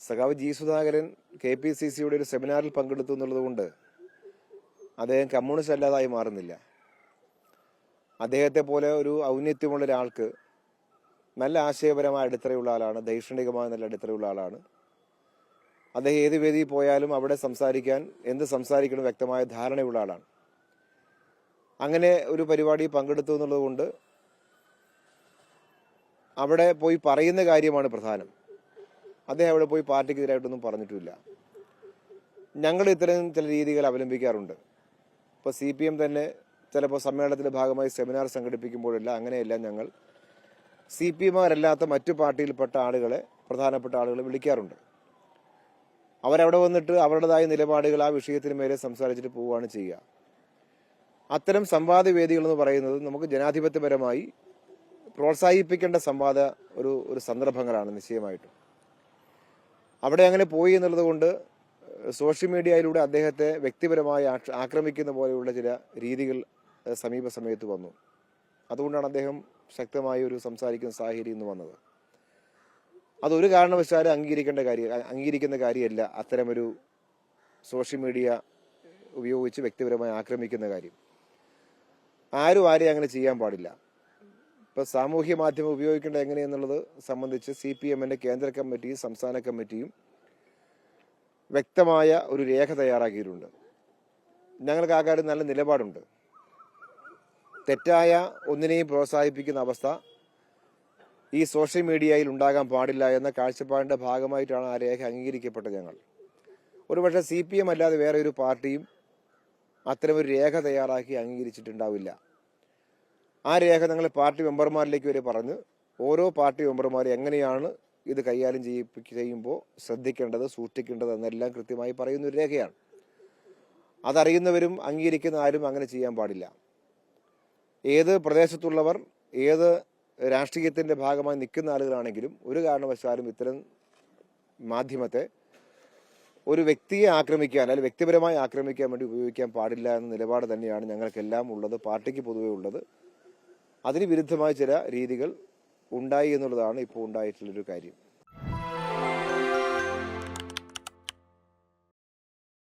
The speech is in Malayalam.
സഖാവ് G Sudhakaran K P C സിയുടെ ഒരു സെമിനാറിൽ പങ്കെടുത്തു എന്നുള്ളതുകൊണ്ട് അദ്ദേഹം കമ്മ്യൂണിസ്റ്റ് അല്ലാതായി മാറുന്നില്ല. അദ്ദേഹത്തെ പോലെ ഒരു ഔന്നത്യമുള്ള ഒരാൾക്ക് നല്ല ആശയപരമായ അടിത്തറയുള്ള ആളാണ് ദൈക്ഷണികമായ നല്ല അടിത്തറയുള്ള ആളാണ്. അദ്ദേഹം ഏത് വേദിയിൽ പോയാലും അവിടെ സംസാരിക്കാൻ എന്ത് സംസാരിക്കണം വ്യക്തമായ ധാരണയുള്ള ആളാണ്. അങ്ങനെ ഒരു പരിപാടി പങ്കെടുത്തു എന്നുള്ളതുകൊണ്ട് അവിടെ പോയി പറയുന്ന കാര്യമാണ് പ്രധാനം. അദ്ദേഹം അവിടെ പോയി പാർട്ടിക്കെതിരായിട്ടൊന്നും പറഞ്ഞിട്ടില്ല. ഞങ്ങൾ ഇത്തരം ചില രീതികൾ അവലംബിക്കാറുണ്ട്. ഇപ്പോൾ സി പി എം തന്നെ ചിലപ്പോൾ സമ്മേളനത്തിന്റെ ഭാഗമായി സെമിനാർ സംഘടിപ്പിക്കുമ്പോഴല്ല അങ്ങനെയല്ല ഞങ്ങൾ. സി പി എമാരല്ലാത്ത മറ്റു പാർട്ടിയിൽപ്പെട്ട ആളുകളെ പ്രധാനപ്പെട്ട ആളുകളെ വിളിക്കാറുണ്ട്. അവരവിടെ വന്നിട്ട് അവരുടേതായ നിലപാടുകൾ ആ വിഷയത്തിന് മേലെ സംസാരിച്ചിട്ട് പോവുകയാണ് ചെയ്യുക. അത്തരം സംവാദ വേദികൾ എന്ന് പറയുന്നത് നമുക്ക് ജനാധിപത്യപരമായി പ്രോത്സാഹിപ്പിക്കേണ്ട സംവാദ ഒരു ഒരു സന്ദർഭങ്ങളാണ് നിശ്ചയമായിട്ടും. അവിടെ അങ്ങനെ പോയി എന്നുള്ളത് കൊണ്ട് സോഷ്യൽ മീഡിയയിലൂടെ അദ്ദേഹത്തെ വ്യക്തിപരമായി ആക്രമിക്കുന്ന പോലെയുള്ള ചില രീതികൾ സമീപ സമയത്ത് വന്നു. അതുകൊണ്ടാണ് അദ്ദേഹം ശക്തമായി ഒരു സംസാരിക്കുന്ന സാഹചര്യം ഇന്ന് വന്നത്. അതൊരു കാരണവശാലും അംഗീകരിക്കേണ്ട കാര്യം അംഗീകരിക്കുന്ന കാര്യമല്ല അത്തരമൊരു സോഷ്യൽ മീഡിയ ഉപയോഗിച്ച് വ്യക്തിപരമായി ആക്രമിക്കുന്ന കാര്യം. ആരും ആരെയും അങ്ങനെ ചെയ്യാൻ പാടില്ല. ഇപ്പൊ സാമൂഹ്യ മാധ്യമം ഉപയോഗിക്കേണ്ടത് എങ്ങനെയെന്നുള്ളത് സംബന്ധിച്ച് സി പി എമ്മിന്റെ കേന്ദ്ര കമ്മിറ്റിയും സംസ്ഥാന കമ്മിറ്റിയും വ്യക്തമായ ഒരു രേഖ തയ്യാറാക്കിയിട്ടുണ്ട്. ഞങ്ങൾക്ക് ആ കാര്യം നല്ല നിലപാടുണ്ട്. തെറ്റായ ഒന്നിനെയും പ്രോത്സാഹിപ്പിക്കുന്ന അവസ്ഥ ഈ സോഷ്യൽ മീഡിയയിൽ ഉണ്ടാകാൻ പാടില്ല എന്ന കാഴ്ചപ്പാടിന്റെ ഭാഗമായിട്ടാണ് ആ രേഖ അംഗീകരിക്കപ്പെട്ടത് ഞങ്ങൾ. ഒരുപക്ഷെ സി പി എം അല്ലാതെ വേറെ ഒരു പാർട്ടിയും അത്തരമൊരു രേഖ തയ്യാറാക്കി അംഗീകരിച്ചിട്ടുണ്ടാവില്ല. ആ രേഖ ഞങ്ങൾ പാർട്ടി മെമ്പർമാരിലേക്ക് വരെ പറഞ്ഞ് ഓരോ പാർട്ടി മെമ്പർമാരും എങ്ങനെയാണ് ഇത് കൈകാര്യം ചെയ്യിപ്പിക്കുക ചെയ്യുമ്പോൾ ശ്രദ്ധിക്കേണ്ടത് സൂക്ഷിക്കേണ്ടത് എന്നെല്ലാം കൃത്യമായി പറയുന്ന ഒരു രേഖയാണ്. അതറിയുന്നവരും അംഗീകരിക്കുന്ന ആരും അങ്ങനെ ചെയ്യാൻ പാടില്ല. ഏത് പ്രദേശത്തുള്ളവർ ഏത് രാഷ്ട്രീയത്തിന്റെ ഭാഗമായി നിൽക്കുന്ന ആളുകളാണെങ്കിലും ഒരു കാരണവശാലും ഇത്തരം മാധ്യമത്തെ ഒരു വ്യക്തിയെ ആക്രമിക്കാൻ അല്ലെങ്കിൽ വ്യക്തിപരമായി ആക്രമിക്കാൻ വേണ്ടി ഉപയോഗിക്കാൻ പാടില്ല എന്ന നിലപാട് തന്നെയാണ് ഞങ്ങൾക്കെല്ലാം ഉള്ളത്. പാർട്ടിക്ക് പൊതുവേ ഉള്ളത്. അതിന് വിരുദ്ധമായ ചില രീതികൾ ഉണ്ടായി എന്നുള്ളതാണ് ഇപ്പോൾ ഉണ്ടായിട്ടുള്ളൊരു കാര്യം.